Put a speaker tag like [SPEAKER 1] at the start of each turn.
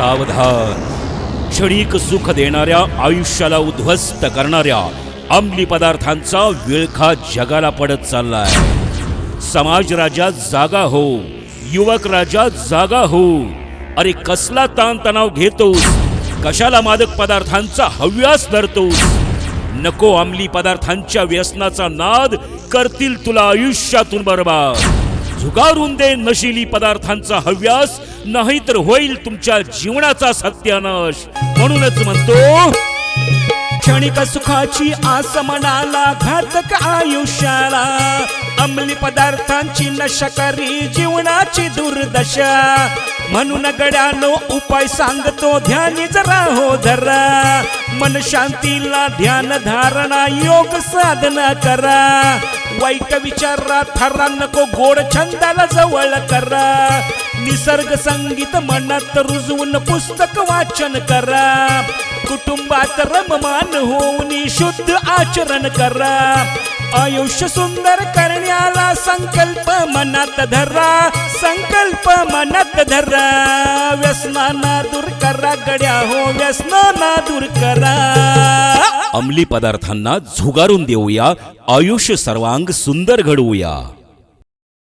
[SPEAKER 1] सावधान. क्षणिक सुख देणाऱ्या आयुष्याला उद्ध्वस्त करणाऱ्या अंमली पदार्थांचा विळखा जगाला पडत चाललाय. समाज राजा जागा हो युवक राजा जागा हो. अरे कसला ताणतणाव घेतोस? कशाला मादक पदार्थांचा हव्यास धरतोस? नको अंमली पदार्थांच्या व्यसनाचा नाद करतील तुला आयुष्यातून बरबाद. झुगारून दे नशिली पदार्थांचा हव्यास नाहीतर होईल तुमच्या जीवनाचा सत्यानाश. म्हणूनच म्हणतो क्षणिक सुखाची आस मनाला घातक आयुष्याला. अंमली पदार्थांची नशकरी जीवनाची दुर्दशा. म्हणून गड्यानो उपाय सांगतो ध्यानी जरा हो धरा. मन शांतीला ध्यान धारणा योग साधना करा. वाईट विचारा थरा नको गोड छंदाला जवळ करा. निसर्ग संगीत मनात रुजवून पुस्तक वाचन करा. कुटुंबात रममान होऊन शुद्ध आचरण करा. आयुष्य सुंदर करण्याला संकल्प मनात धरा. संकल्प मनात धरा. व्यसनाना दूर करा गड्या हो व्यसनाना दूर करा. अंमली पदार्थांना झुगारून देऊया. आयुष्य सर्वांग सुंदर घडवूया.